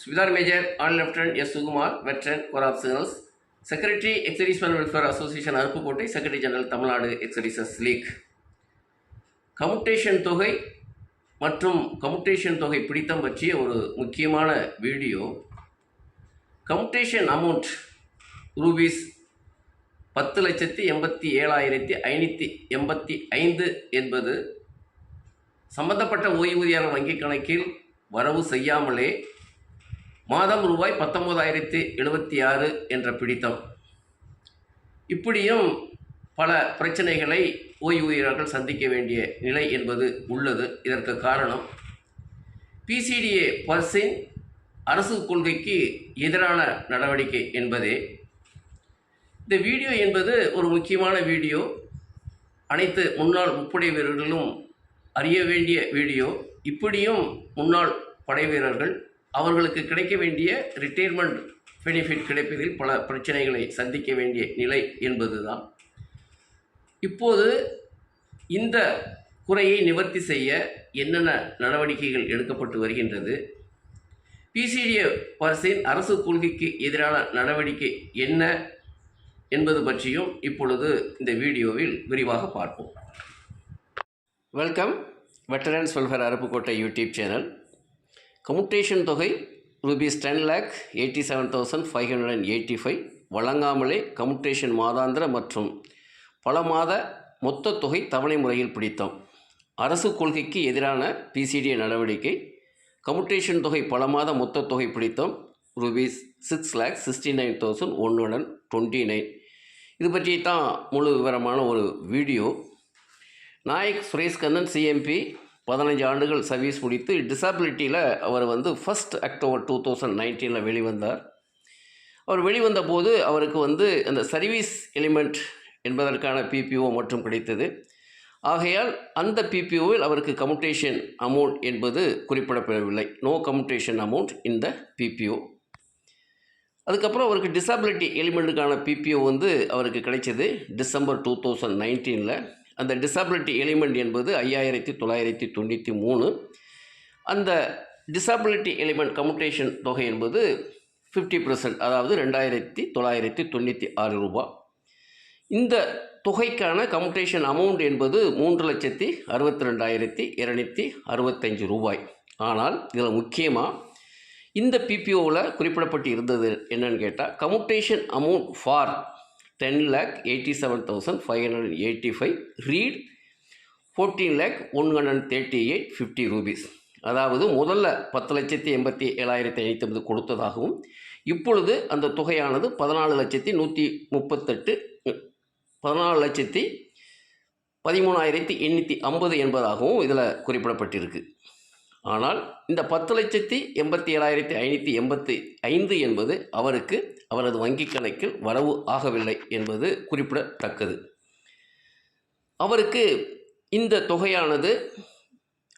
Subhidar Major, ஆன் Lieutenant S. Sugumar, Veteran, Corps of Signals, Secretary, Ex-Servicemen Welfare Association, Aruppukkottai secretary general Tamil Nadu ex-services league commutation தொகை மற்றும் commutation தொகை பிடித்தம் பற்றிய ஒரு முக்கியமான வீடியோ கமுட்டேஷன் அமௌண்ட் ரூபீஸ் பத்து லட்சத்தி எண்பத்தி ஏழாயிரத்தி ஐநூற்றி எண்பத்தி ஐந்து என்பது சம்பந்தப்பட்ட ஓய்வூதியாளர் வங்கிக் கணக்கில் வரவு செய்யாமலே மாதம் ரூபாய் பத்தொம்போதாயிரத்தி எழுபத்தி ஆறு என்ற பிடித்தம். இப்படியும் பல பிரச்சனைகளை ஓய்வூதியர்கள் சந்திக்க வேண்டிய நிலை என்பது உள்ளது. இதற்கு காரணம் பிசிடிஏ பர்சின் அரசு கொள்கைக்கு எதிரான நடவடிக்கை என்பதே. இந்த வீடியோ என்பது ஒரு முக்கியமான வீடியோ. அனைத்து முன்னாள் முப்படை வீரர்களும் அறிய வேண்டிய வீடியோ. இப்படியும் முன்னாள் படை வீரர்கள் அவர்களுக்கு கிடைக்க வேண்டிய ரிட்டையர்மெண்ட் பெனிஃபிட் கிடைப்பதில் பல பிரச்சனைகளை சந்திக்க வேண்டிய நிலை என்பதுதான். இப்போது இந்த குறையை நிவர்த்தி செய்ய என்னென்ன நடவடிக்கைகள் எடுக்கப்பட்டு வருகின்றது? பிசிடிஏ பர்சின் அரசு கொள்கைக்கு எதிரான நடவடிக்கை என்ன என்பது பற்றியும் இப்பொழுது இந்த வீடியோவில் விரிவாக பார்ப்போம். Welcome veterans welfare Aruppukottai YouTube channel commutation தொகை rupees ten lakh eighty seven thousand five hundred and eighty five வழங்காமலே commutation மாதாந்திர மற்றும் பல மாத மொத்த தொகை தவணை முறையில் பிடித்தோம். அரசு கொள்கைக்கு எதிரான பிசிடிஏ நடவடிக்கை. கமுட்டேஷன் தொகை பல மாத மொத்த தொகை பிடித்தோம். Rupees six lakh sixty nine thousand one hundred twenty nine. இது பற்றி தான் முழு விவரமான ஒரு வீடியோ. நாயக் சுரேஷ்கந்தன் சிஎம்பி பதினஞ்சு ஆண்டுகள் சர்வீஸ் முடித்து டிசபிலிட்டியில் அவர் வந்து ஃபஸ்ட் அக்டோபர் டூ தௌசண்ட் நைன்டீனில் வெளிவந்தார். அவர் வெளிவந்த போது அவருக்கு வந்து அந்த சர்வீஸ் எலிமெண்ட் என்பதற்கான பிபிஓ மற்றும் கிடைத்தது. ஆகையால் அந்த பிபிஓவில் அவருக்கு கமுட்டேஷன் அமௌண்ட் என்பது குறிப்பிடப்படவில்லை. நோ கமுட்டேஷன் அமௌண்ட் இந்த பிபிஓ அதுக்கப்புறம் அவருக்கு டிசபிலிட்டி எலிமெண்ட்டுக்கான பிபிஓ வந்து அவருக்கு கிடைச்சது டிசம்பர் டூ தௌசண்ட் நைன்டீனில் அந்த டிசபிலிட்டி எலிமெண்ட் என்பது ஐயாயிரத்தி தொள்ளாயிரத்தி தொண்ணூற்றி மூணு. அந்த டிசபிலிட்டி எலிமெண்ட் கமுட்டேஷன் தொகை என்பது ஃபிஃப்டி பர்சன்ட் அதாவது ரெண்டாயிரத்தி தொள்ளாயிரத்தி தொண்ணூற்றி ஆறு ரூபா இந்த தொகைக்கான கம்யூட்டேஷன் அமௌண்ட் என்பது மூன்று லட்சத்தி அறுபத்தி ரெண்டாயிரத்தி இரநூத்தி அறுபத்தஞ்சு ரூபாய். ஆனால் இதில் முக்கியமாக இந்த பிபிஓவில் குறிப்பிடப்பட்டு இருந்தது என்னன்னு கேட்டால் commutation amount for ten lakh eighty seven thousand five hundred eighty five read fourteen lakh one hundred thirty eight fifty rupees அதாவது முதல்ல பத்து லட்சத்தி எண்பத்தி ஏழாயிரத்தி ஐநூற்றி ஐம்பது கொடுத்ததாகவும் இப்பொழுது அந்த தொகையானது பதினாலு லட்சத்தி நூற்றி முப்பத்தெட்டு பதினாலு லட்சத்தி பதிமூணாயிரத்தி எண்ணூற்றி ஐம்பது என்பதாகவும் இதில் குறிப்பிடப்பட்டிருக்கு. ஆனால் இந்த பத்து லட்சத்தி எண்பத்தி ஏழாயிரத்தி ஐநூற்றி எண்பத்தி ஐந்து என்பது அவருக்கு அவரது வங்கிக் கணக்கில் வரவு ஆகவில்லை என்பது குறிப்பிடத்தக்கது. அவருக்கு இந்த தொகையானது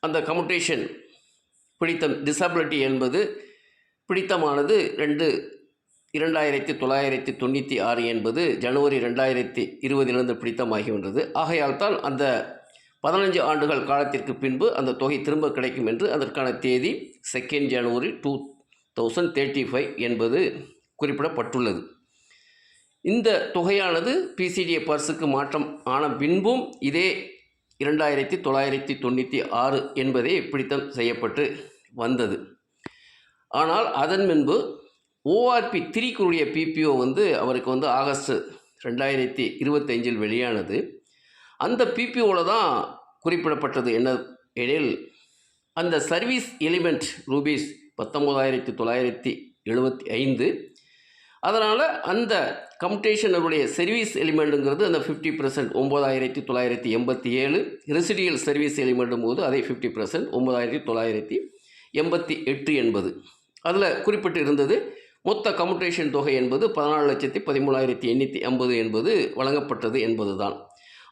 அந்த கமுட்டேஷன் பிடித்தம் டிசபிலிட்டி என்பது பிடித்தமானது ரெண்டு இரண்டாயிரத்தி தொள்ளாயிரத்தி தொண்ணூற்றி ஆறு என்பது ஜனவரி ரெண்டாயிரத்தி இருபதிலிருந்து பிடித்தமாகின்றது ஆகையால் தான் அந்த பதினஞ்சு ஆண்டுகள் காலத்திற்கு பின்பு அந்த தொகை திரும்ப கிடைக்கும் என்று அதற்கான தேதி second January two thousand thirty five என்பது குறிப்பிடப்பட்டுள்ளது. இந்த தொகையானது பிசிடிஏ பர்ஸுக்கு மாற்றம் ஆன பின்பும் இதே இரண்டாயிரத்தி தொள்ளாயிரத்தி தொண்ணூற்றி ஆறு என்பதே பிடித்தம் செய்யப்பட்டு வந்தது. ஆனால் அதன் முன்பு ஓஆர்பி த்ரீக்குரிய பிபிஓ வந்து அவருக்கு வந்து ஆகஸ்ட் ரெண்டாயிரத்தி இருபத்தஞ்சில் வெளியானது. அந்த பிபிஓவில் தான் குறிப்பிடப்பட்டது என்ன எனில் அந்த சர்வீஸ் எலிமெண்ட் ரூபீஸ் பத்தொம்போதாயிரத்தி தொள்ளாயிரத்தி எழுபத்தி ஐந்து அதனால் அந்த கம்யூட்டேஷனுடைய சர்வீஸ் எலிமெண்ட்டுங்கிறது அந்த ஃபிஃப்டி பர்சன்ட் ஒம்பதாயிரத்தி தொள்ளாயிரத்தி எண்பத்தி ஏழு ரெசிடியல் சர்வீஸ் எலிமெண்ட்டும் போது அதே ஃபிஃப்டி பர்சன்ட் ஒம்பதாயிரத்தி தொள்ளாயிரத்தி எண்பத்தி எட்டு என்பது. அதில் குறிப்பிட்டு இருந்தது மொத்த கம்யூட்டேஷன் தொகை என்பது பதினாலு லட்சத்தி பதிமூணாயிரத்தி எண்ணூற்றி ஐம்பது என்பது வழங்கப்பட்டது என்பது தான்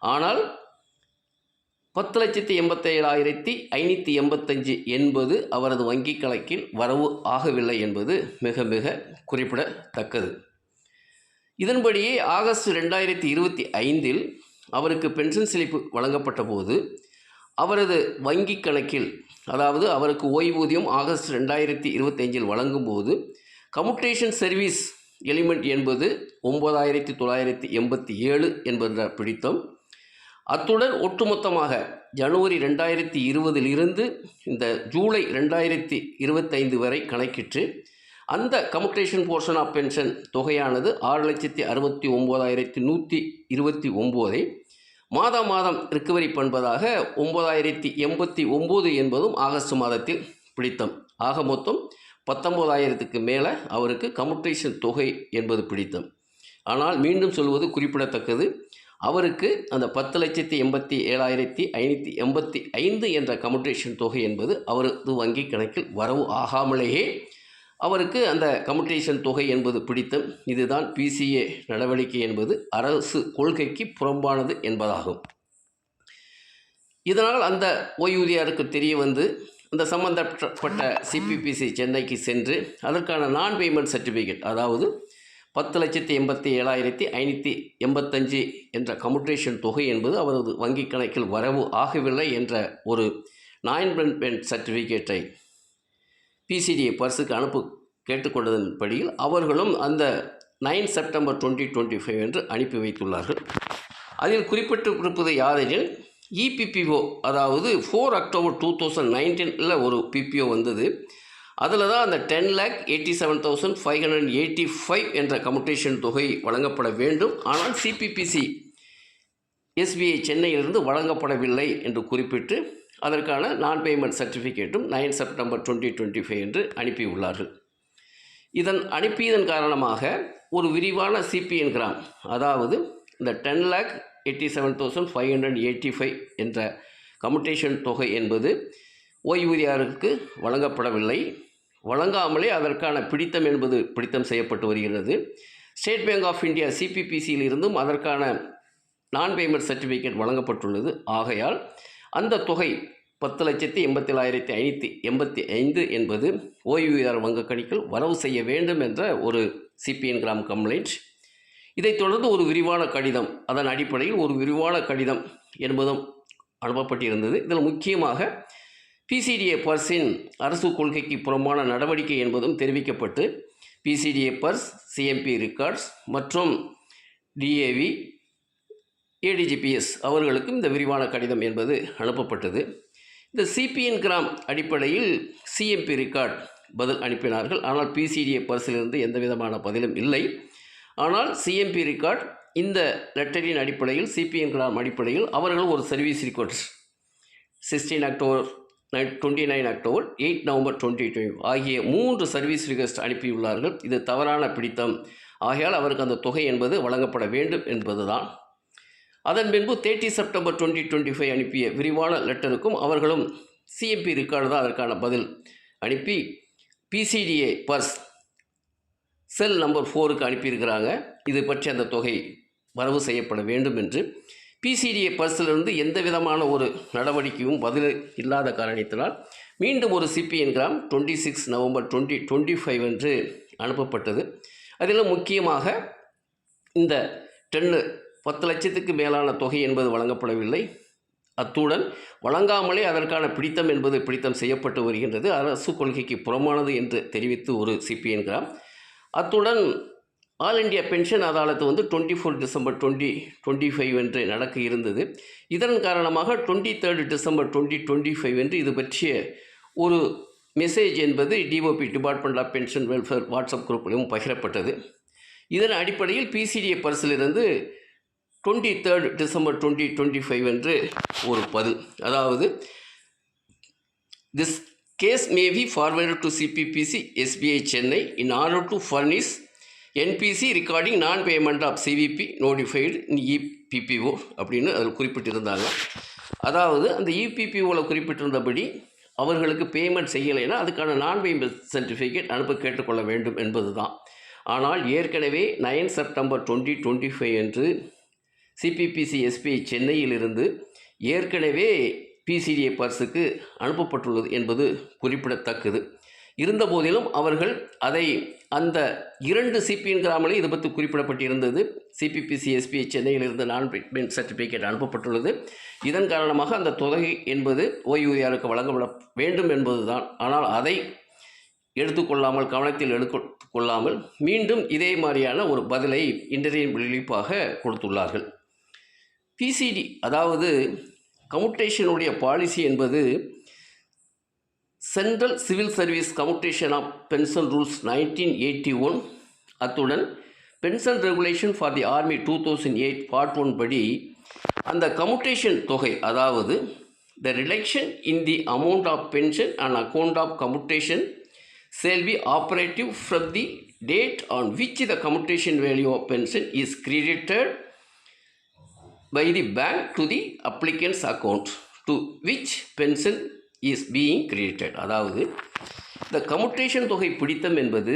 ஆனால் பத்து லட்சத்தி எண்பத்தேழாயிரத்தி ஐநூற்றி எண்பத்தஞ்சு என்பது அவரது வங்கிக் கணக்கில் வரவு ஆகவில்லை என்பது மிக மிக குறிப்பிடத்தக்கது. இதன்படியே ஆகஸ்ட் ரெண்டாயிரத்தி இருபத்தி ஐந்தில் அவருக்கு பென்ஷன் சிலிப்பு வழங்கப்பட்ட போது அவரது வங்கி கணக்கில் அதாவது அவருக்கு ஓய்வூதியம் ஆகஸ்ட் ரெண்டாயிரத்தி இருபத்தஞ்சில் வழங்கும்போது கம்யூட்டேஷன் சர்வீஸ் எலிமெண்ட் என்பது ஒம்பதாயிரத்தி தொள்ளாயிரத்தி எண்பத்தி ஏழு என்பன்ற பிடித்தம் அத்துடன் ஒட்டுமொத்தமாக ஜனவரி ரெண்டாயிரத்தி இருபதிலிருந்து இந்த ஜூலை ரெண்டாயிரத்தி இருபத்தைந்து வரை கணக்கிட்டு அந்த கம்யூட்டேஷன் போர்ஷன் ஆஃப் பென்ஷன் தொகையானது ஆறு லட்சத்தி அறுபத்தி ஒம்போதாயிரத்தி நூற்றி இருபத்தி ஒம்போதை மாதம் மாதம் ரிக்கவரி பண்ணுவதாக ஒம்பதாயிரத்தி எண்பத்தி ஒம்பது என்பதும் ஆகஸ்ட் மாதத்தில் பிடித்தம். ஆக மொத்தம் பத்தொம்போதாயிரத்துக்கு மேலே அவருக்கு கம்யூட்டேஷன் தொகை என்பது பிடித்தம். ஆனால் மீண்டும் சொல்வது குறிப்பிடத்தக்கது. அவருக்கு அந்த பத்து லட்சத்தி எண்பத்தி ஏழாயிரத்தி ஐநூற்றி எண்பத்தி ஐந்து என்ற கமுட்டேஷன் தொகை என்பது அவரது வங்கி கணக்கில் வரவு ஆகாமலேயே அவருக்கு அந்த கமுட்டேஷன் தொகை என்பது பிடித்தம். இதுதான் பிசிஏ நடவடிக்கை என்பது அரசு கொள்கைக்கு புறம்பானது என்பதாகும். இதனால் அந்த ஓய்வூதியாருக்கு தெரிய வந்து அந்த சம்பந்தப்பட்ட சிபிபிசி சென்னைக்கு சென்று அதற்கான நான் பேமெண்ட் சர்டிஃபிகேட் அதாவது பத்து லட்சத்தி எண்பத்தி ஏழாயிரத்தி ஐநூற்றி எண்பத்தஞ்சு என்ற கம்யூட்டேஷன் தொகை என்பது அவரது வங்கிக் கணக்கில் வரவு ஆகவில்லை என்ற ஒரு நான் பேமெண்ட் சர்டிஃபிகேட்டை பிசிடிஐ பர்ஸுக்கு அனுப்பு கேட்டுக்கொண்டதன் படியில் அவர்களும் அந்த nine September twenty twenty five என்று அனுப்பி வைத்துள்ளார்கள். அதில் குறிப்பிட்டிருப்பது யாதெனில் இபிபிஓ அதாவது ஃபோர் அக்டோபர் டூ தௌசண்ட் நைன்டீனில் ஒரு பிபிஓ வந்தது. அதில் தான் அந்த ten lakh eighty seven thousand five hundred eighty five என்ற கமுட்டேஷன் தொகை வழங்கப்பட வேண்டும். ஆனால் சிபிபிசி எஸ்பிஐ சென்னையிலிருந்து வழங்கப்படவில்லை என்று குறிப்பிட்டு அதற்கான நான் payment சர்டிஃபிகேட்டும் nine September twenty twenty five என்று அனுப்பியுள்ளார்கள். இதன் அனுப்பியதன் காரணமாக ஒரு விரிவான சிபிஎன் கிராம் அதாவது இந்த ten lakh eighty seven thousand five hundred eighty five என்ற கமுட்டேஷன் தொகை என்பது ஓய்வூதியாருக்கு வழங்கப்படவில்லை. வழங்காமலே அதற்கான பிடித்தம் என்பது பிடித்தம் செய்யப்பட்டு வருகிறது. ஸ்டேட் பேங்க் ஆஃப் இந்தியா சிபிபிசியில் இருந்தும் அதற்கான நான் பேமெண்ட் சர்டிஃபிகேட் வழங்கப்பட்டுள்ளது. ஆகையால் அந்த தொகை பத்து லட்சத்தி எண்பத்தி ஏழாயிரத்தி ஐநூற்றி எண்பத்தி ஐந்து என்பது ஓய்வூதியார் வங்க கணிக்கில் வரவு செய்ய வேண்டும் என்ற ஒரு சிபிஎன் கிராம் கம்ப்ளைண்ட் இதைத் தொடர்ந்து ஒரு விரிவான கடிதம் அதன் அடிப்படையில் ஒரு விரிவான கடிதம் என்பதும் அனுப்பப்பட்டிருந்தது. இதில் முக்கியமாக பிசிடிஏ பர்ஸின் அரசு கொள்கைக்கு புறம்பான நடவடிக்கை என்பதும் தெரிவிக்கப்பட்டு பிசிடிஏ பர்ஸ் சிஎம்பி ரெக்கார்ட்ஸ் மற்றும் டிஏவி ஏடிஜிபிஎஸ் அவர்களுக்கும் இந்த விரிவான கடிதம் என்பது அனுப்பப்பட்டது. இந்த சிபிஎன் கிராம் அடிப்படையில் சிஎம்பி ரெக்கார்ட் பதில் அனுப்பினார்கள். ஆனால் பிசிடிஏ பர்ஸிலிருந்து எந்த விதமான பதிலும் இல்லை. ஆனால் சிஎம்பி ரெக்கார்ட் இந்த லெட்டரின் அடிப்படையில் சிபிஎன் கிராம் அடிப்படையில் அவர்கள் ஒரு service records sixteen October twenty nine October eight November twenty twenty ஆகிய மூன்று சர்வீஸ் ரிக்வெஸ்ட் அனுப்பியுள்ளார்கள். இது தவறான பிடித்தம். ஆகையால் அவருக்கு அந்த தொகை என்பது வழங்கப்பட வேண்டும் என்பதுதான். அதன் பின்பு thirty September twenty twenty five அனுப்பிய விரிவான லெட்டருக்கும் அவர்களும் சிஎம்பி ரிக்கார்டு தான் அதற்கான பதில் அனுப்பி பிசிடிஏ பர்ஸ் செல் நம்பர் ஃபோருக்கு அனுப்பியிருக்கிறாங்க. இது பற்றி அந்த தொகை வரவு செய்யப்பட வேண்டும் என்று. பிசிடிஏ பர்ஸிலிருந்து எந்த விதமான ஒரு நடவடிக்கையும் பதில் இல்லாத காரணத்தினால் மீண்டும் ஒரு CPN gram twenty six November twenty twenty five என்று அனுப்பப்பட்டது. அதில் முக்கியமாக இந்த டென்னு பத்து லட்சத்துக்கு மேலான தொகை என்பது வழங்கப்படவில்லை. அத்துடன் வழங்காமலே அதற்கான பிடித்தம் என்பது பிடித்தம் செய்யப்பட்டு வருகின்றது. அரசு கொள்கைக்கு புறமானது என்று தெரிவித்து ஒரு சிபிஎன் கிராம் அத்துடன் ஆல் இண்டியா பென்ஷன் அதாலத்து வந்து twenty four December twenty twenty five என்று நடக்க இருந்தது. இதன் காரணமாக twenty third December twenty twenty five என்று இது பற்றிய ஒரு மெசேஜ் என்பது DOP department of pension welfare WhatsApp குரூப்பிலும் பகிரப்பட்டது. இதன் அடிப்படையில் PCDA பர்ஸிலிருந்து twenty third December twenty twenty five என்று ஒரு பது அதாவது this case may be forward to CPPC SBI Chennai in order to furnish NPC regarding நான் payment of CVP notified in EPPO அப்படின்னு அதில் குறிப்பிட்டிருந்தாங்க. அதாவது அந்த இபிபிஓவில் குறிப்பிட்டிருந்தபடி அவர்களுக்கு பேமெண்ட் செய்யலைன்னா அதுக்கான நான் பேமெண்ட் சர்டிஃபிகேட் அனுப்ப கேட்டுக்கொள்ள வேண்டும் என்பது தான் ஆனால் ஏற்கனவே nine September twenty twenty five அன்று சிபிபிசி எஸ்பிஐ சென்னையிலிருந்து ஏற்கனவே பிசிடிஏ பர்ஸுக்கு அனுப்பப்பட்டுள்ளது என்பது குறிப்பிடத்தக்கது. இருந்த போதிலும் அவர்கள் அதை அந்த இரண்டு சிபிஎன்கிராமலே இது பற்றி குறிப்பிடப்பட்டிருந்தது. சிபிபிசி சென்னையில் சென்னையிலிருந்து நான் ட்ரீட்மெண்ட் சர்டிஃபிகேட் அனுப்பப்பட்டுள்ளது. இதன் காரணமாக அந்த தொகை என்பது ஓய்வூதியாருக்கு வழங்கப்பட வேண்டும் என்பதுதான். ஆனால் அதை எடுத்துக்கொள்ளாமல் கவனத்தில் எடுத்துக்கொள்ளாமல் மீண்டும் இதே மாதிரியான ஒரு பதிலை இன்றைய விழிப்பாக கொடுத்துள்ளார்கள். பிசிடி அதாவது கமுட்டேஷனுடைய பாலிசி என்பது central civil service commutation of pension rules nineteen eighty one அத்துடன் pension regulation for the army two thousand eight part one படி அந்த கமுட்டேஷன் தொகை அதாவது the reduction in the amount of pension and account of commutation shall be operative from the date on which the commutation value of pension is credited by the bank to the applicant's account to which pension is being created அதாவது இந்த commutation தொகை பிடித்தம் என்பது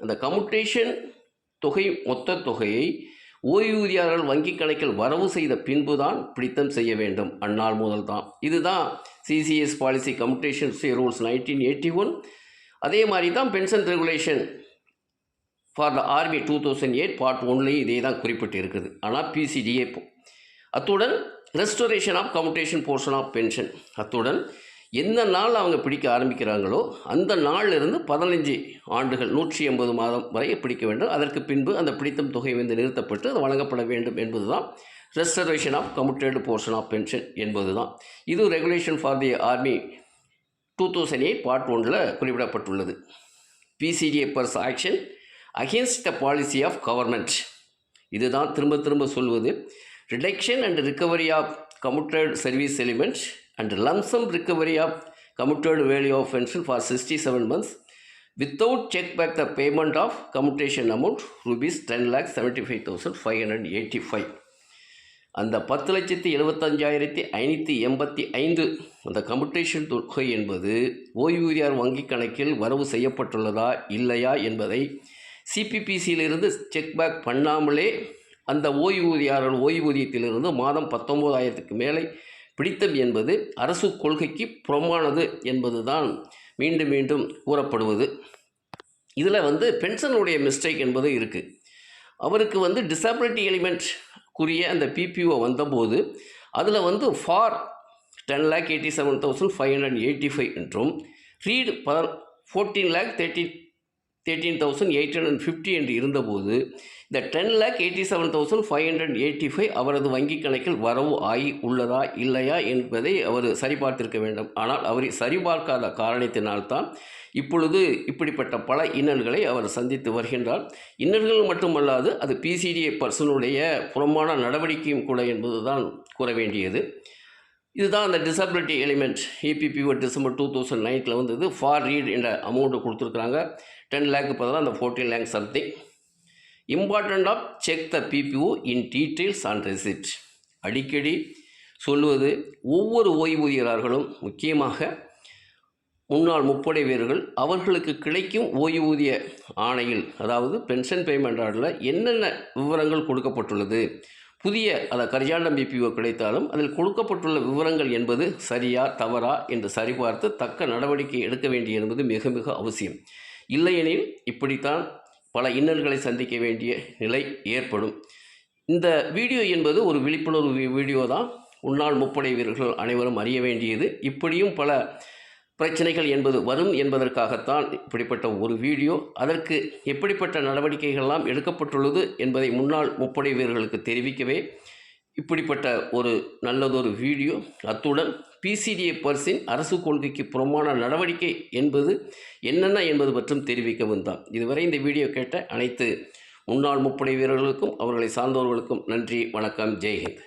அந்த commutation தொகை மொத்த தொகையை ஓய்வூதியாளர்கள் வங்கிக் கணக்கில் வரவு செய்த பின்பு தான் பிடித்தம் செய்ய வேண்டும். அந்நாள் முதல் தான் இதுதான் CCS policy commutation rules nineteen eighty one அதே மாதிரி தான் pension regulation for the army two thousand eight part ஒன்லேயும் இதே தான் குறிப்பிட்டு இருக்குது ஆனால் பிசிடிஏ அத்துடன் restoration of commutation portion of pension அத்துடன் எந்த நாள் அவங்க பிடிக்க ஆரம்பிக்கிறாங்களோ அந்த நாளிலிருந்து பதினஞ்சு ஆண்டுகள் நூற்றி எண்பது மாதம் வரை பிடிக்க வேண்டும். அதற்கு பின்பு அந்த பிடித்தம் தொகை வந்து நிறுத்தப்பட்டு அது வழங்கப்பட வேண்டும் என்பது தான் restoration of commuted portion of pension என்பது தான் இது regulation for the army two thousand eight part ஒன்றில் குறிப்பிடப்பட்டுள்ளது. PCDA purse action against the policy of government இதுதான் திரும்ப திரும்ப சொல்வது. Reduction and recovery of commuted service element and lump sum recovery of commuted value of pension for sixty seven months without check back the payment of commutation amount rupees ten lakh seventy five thousand five hundred eighty five அந்த பத்து லட்சத்தி எழுபத்தஞ்சாயிரத்தி ஐநூற்றி எண்பத்தி ஐந்து அந்த commutation தொகை என்பது ஓய்வூதியார் வங்கிக் கணக்கில் வரவு செய்யப்பட்டுள்ளதா இல்லையா என்பதை சிபிபிசியிலிருந்து செக் பேக் பண்ணாமலே அந்த ஓய்வூதியாரர் ஓய்வூதியத்திலிருந்து மாதம் பத்தொம்போதாயிரத்துக்கு மேலே பிடித்தம் என்பது அரசு கொள்கைக்கு புறமானது என்பது தான் மீண்டும் மீண்டும் கூறப்படுவது. இதில் வந்து பென்ஷனுடைய மிஸ்டேக் என்பது இருக்குது அவருக்கு வந்து டிசபிலிட்டி எலிமெண்ட் கூறிய அந்த பிபிஓ வந்தபோது அதில் வந்து for ten lakh eighty seven thousand five hundred eighty five என்றும் ரீடு ப fourteen lakh thirty thirteen thousand eight hundred fifty என்று இருந்தபோது இந்த ten lakh eighty seven thousand five hundred eighty five அவரது வங்கிக் கணக்கில் வரவு ஆகி உள்ளதா இல்லையா என்பதை அவர் சரிபார்த்திருக்க வேண்டும். ஆனால் அவரை சரிபார்க்காத காரணத்தினால்தான் இப்பொழுது இப்படிப்பட்ட பல இன்னல்களை அவர் சந்தித்து வருகின்றார். இன்னல்கள் மட்டுமல்லாது அது பிசிடிஏ பர்சனுடைய புறமான நடவடிக்கையும் கூட என்பதுதான் கூற வேண்டியது. இதுதான் அந்த disability element EPPO December two thousand நைனில் வந்தது. ஃபார் ரீட் என்ற அமௌண்ட்டு கொடுத்துருக்குறாங்க. டென் லேக்கு பதிலாக அந்த fourteen lakh something important of check the PPO in details and receipt அடிக்கடி சொல்லுவது ஒவ்வொரு ஓய்வூதியரார்களும் முக்கியமாக முன்னாள் முப்படை வீரர்கள் அவர்களுக்கு கிடைக்கும் ஓய்வூதிய ஆணையில் அதாவது பென்ஷன் பேமெண்ட் ஆர்டரில் என்னென்ன விவரங்கள் கொடுக்கப்பட்டுள்ளது? புதிய அதை கரிஜாண்டம் பிபிஓ கிடைத்தாலும் அதில் கொடுக்கப்பட்டுள்ள விவரங்கள் என்பது சரியா தவறா என்று சரிபார்த்து தக்க நடவடிக்கை எடுக்க வேண்டிய என்பது மிக மிக அவசியம். இல்லையெனில் இப்படித்தான் பல இன்னல்களை சந்திக்க வேண்டிய நிலை ஏற்படும். இந்த வீடியோ என்பது ஒரு விழிப்புணர்வு வீடியோ தான். உன்னால் முப்படை வீரர்கள் அனைவரும் அறிய வேண்டியது. இப்படியும் பல பிரச்சனைகள் என்பது வரும் என்பதற்காகத்தான் இப்படிப்பட்ட ஒரு வீடியோ. அதற்கு எப்படிப்பட்ட நடவடிக்கைகள்லாம் எடுக்கப்பட்டுள்ளது என்பதை முன்னாள் முப்படை வீரர்களுக்கு தெரிவிக்கவே இப்படிப்பட்ட ஒரு நல்லதொரு வீடியோ அத்துடன் பிசிடிஏ பர்சின் அரசு கொள்கைக்கு புறமான நடவடிக்கை என்பது என்னென்ன என்பது பற்றும் தெரிவிக்கவும் தான் இதுவரை இந்த வீடியோ கேட்ட அனைத்து முன்னாள் முப்படை வீரர்களுக்கும் அவர்களை சார்ந்தவர்களுக்கும் நன்றி வணக்கம் ஜெய்ஹிந்த்.